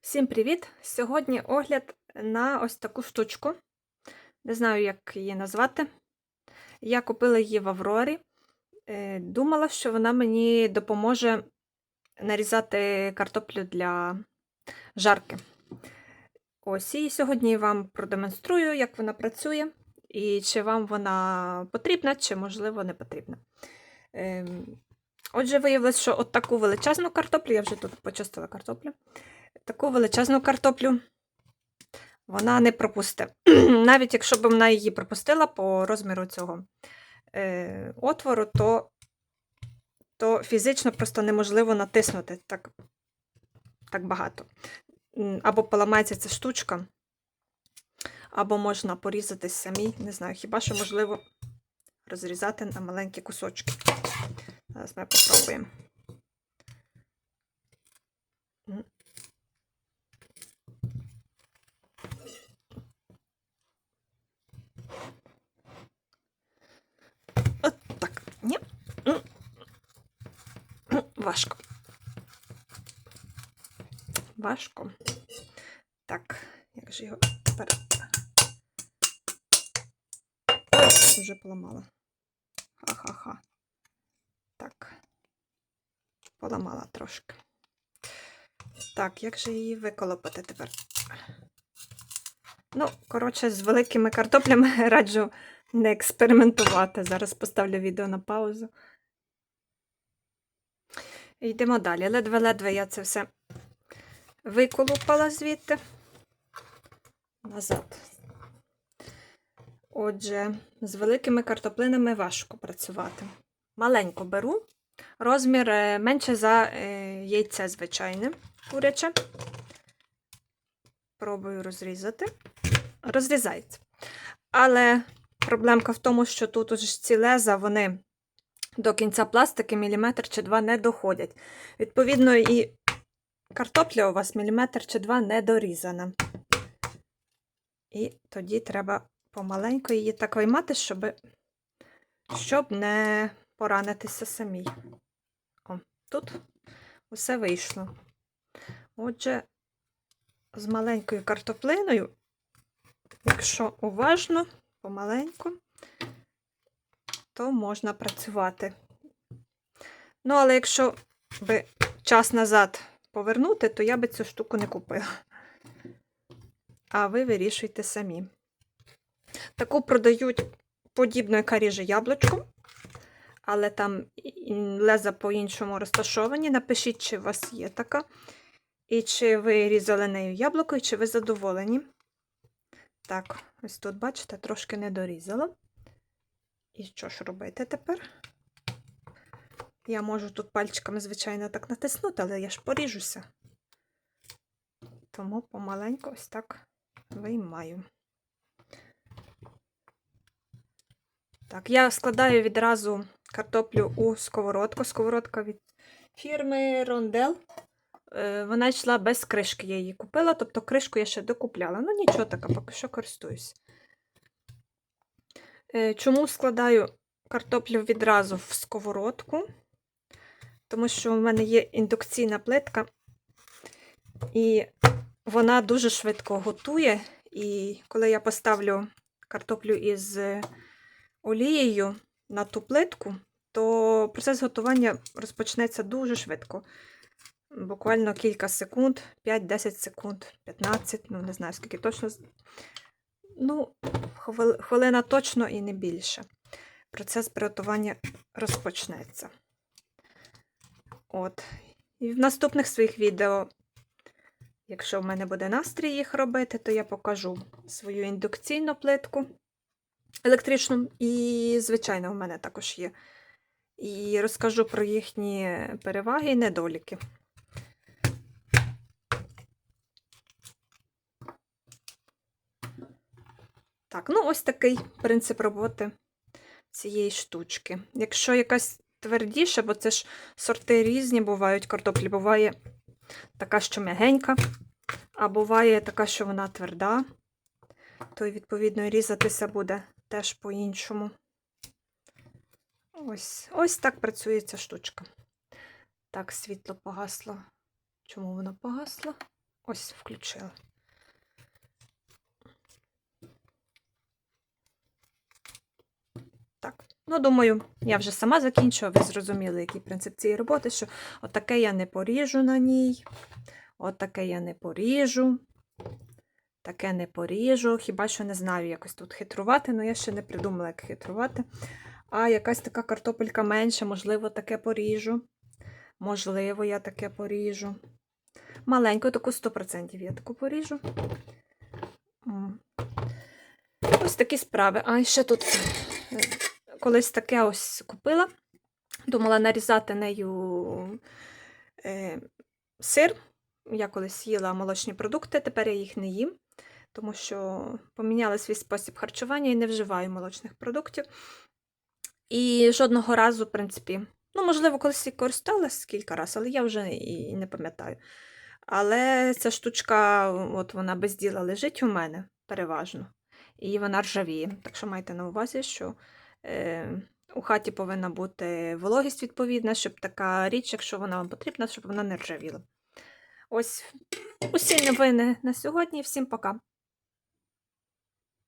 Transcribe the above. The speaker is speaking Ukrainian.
Всім привіт! Сьогодні огляд на ось таку штучку. Не знаю, як її назвати. Я купила її в Аврорі. Е, Думала, що вона мені допоможе нарізати картоплю для жарки. Ось і сьогодні вам продемонструю, як вона працює, і чи вам вона потрібна, чи, можливо, не потрібна. Ем, Отже, виявилось, що от таку величезну картоплю, я вже тут почистила картоплю таку величезну картоплю вона не пропустить. Навіть якщо б вона її пропустила по розміру цього е, отвору, то то фізично просто неможливо натиснути так, так багато. Або поламається ця штучка, або можна порізати самі. Не знаю, хіба що можливо розрізати на маленькі кусочки. Зараз ми попробуємо. Важко. Важко. Так, як же його тепер. Вже поламала. Ха-ха-ха. Так. Поламала трошки. Так, як же її виколопати тепер? Ну, коротше, з великими картоплями раджу не експериментувати. Зараз поставлю відео на паузу. Йдемо далі. Ледве-ледве я це все виколупала звідти. Назад. Отже, з великими картоплинами важко працювати. Маленько беру. Розмір е, менше за е, яйце звичайне куряче. Пробую розрізати. Розрізається. Але проблемка в тому, що тут уже ці леза, вони до кінця пластики міліметр чи два не доходять. Відповідно, і картопля у вас міліметр чи два не дорізана. І тоді треба помаленьку її так виймати, щоб, щоб не поранитися самій. О, тут усе вийшло. Отже, з маленькою картоплиною, якщо уважно, помаленьку, то можна працювати. Ну, але якщо би час назад повернути, то я би цю штуку не купила. А ви вирішуйте самі. Таку продають подібну, яка ріже яблучко, але там леза по-іншому розташовані. Напишіть, чи у вас є така. І чи ви різали нею яблуко, і чи ви задоволені. Так, ось тут, бачите, трошки не дорізала. І що ж робити тепер? Я можу тут пальчиками, звичайно, так натиснути, але я ж поріжуся. Тому помаленьку ось так виймаю. Так, я складаю відразу картоплю у сковородку. Сковородка від фірми Рондел. Вона йшла без кришки, я її купила, тобто кришку я ще докупляла. Ну, нічого така, поки що користуюсь. Е, Чому складаю картоплю відразу в сковородку? Тому що в мене є індукційна плитка, і вона дуже швидко готує. І коли я поставлю картоплю із е, олією на ту плитку, то процес готування розпочнеться дуже швидко. Буквально кілька секунд, 5-10 секунд, 15, ну не знаю, скільки точно. Ну, хвилина точно і не більше. Процес приготування розпочнеться. От. І в наступних своїх відео, якщо в мене буде настрій їх робити, то я покажу свою індукційну плитку електричну, і, звичайно, в мене також є. І розкажу про їхні переваги і недоліки. Так, ну ось такий принцип роботи цієї штучки. Якщо якась твердіша, бо це ж сорти різні бувають, картоплі буває така, що м'ягенька, а буває така, що вона тверда, то відповідно різатися буде теж по-іншому. Ось, ось так працює ця штучка. Так, світло погасло. Чому воно погасло? Ось включила. Так, ну думаю, я вже сама закінчила, ви зрозуміли, який принцип цієї роботи, що отаке я не поріжу на ній, отаке я не поріжу, таке не поріжу. Хіба що не знаю якось тут хитрувати, але я ще не придумала, як хитрувати. А якась така картопелька менша, можливо, таке поріжу. Можливо, я таке поріжу. Маленьку, таку 100% я таку поріжу. Ось такі справи. А ще тут колись таке ось купила. Думала нарізати нею е, сир. Я колись їла молочні продукти, тепер я їх не їм, тому що поміняла свій спосіб харчування і не вживаю молочних продуктів. І жодного разу, в принципі, ну, можливо, колись і користувалась кілька разів, але я вже і не пам'ятаю. Але ця штучка, от вона без діла лежить у мене переважно, і вона ржавіє. Так що майте на увазі, що у хаті повинна бути вологість відповідна, щоб така річ, якщо вона вам потрібна, щоб вона не ржавіла. Ось усі новини на сьогодні. Всім пока.